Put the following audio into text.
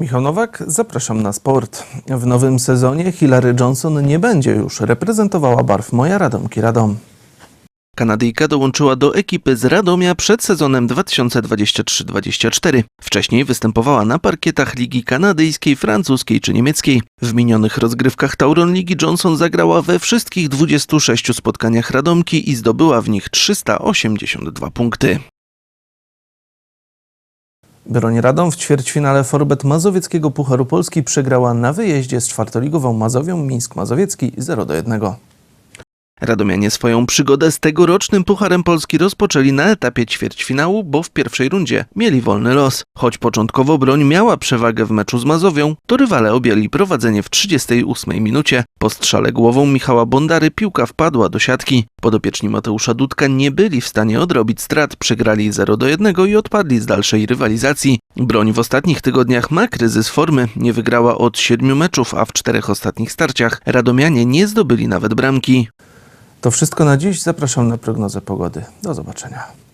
Michał Nowak, zapraszam na sport. W nowym sezonie Hilary Johnson nie będzie już reprezentowała barw Moja Radomki Radom. Kanadyjka dołączyła do ekipy z Radomia przed sezonem 2023-2024. Wcześniej występowała na parkietach Ligi Kanadyjskiej, Francuskiej czy Niemieckiej. W minionych rozgrywkach Tauron Ligi Johnson zagrała we wszystkich 26 spotkaniach Radomki i zdobyła w nich 382 punkty. Broń Radom w ćwierćfinale Forbet Mazowieckiego Pucharu Polski przegrała na wyjeździe z czwartoligową Mazowią Mińsk Mazowiecki 0 do 1. Radomianie swoją przygodę z tegorocznym Pucharem Polski rozpoczęli na etapie ćwierćfinału, bo w pierwszej rundzie mieli wolny los. Choć początkowo broń miała przewagę w meczu z Mazowią, to rywale objęli prowadzenie w 38 minucie. Po strzale głową Michała Bondary piłka wpadła do siatki. Podopieczni Mateusza Dudka nie byli w stanie odrobić strat, przegrali 0 do 1 i odpadli z dalszej rywalizacji. Broń w ostatnich tygodniach ma kryzys formy, nie wygrała od siedmiu meczów, a w czterech ostatnich starciach Radomianie nie zdobyli nawet bramki. To wszystko na dziś. Zapraszam na prognozę pogody. Do zobaczenia.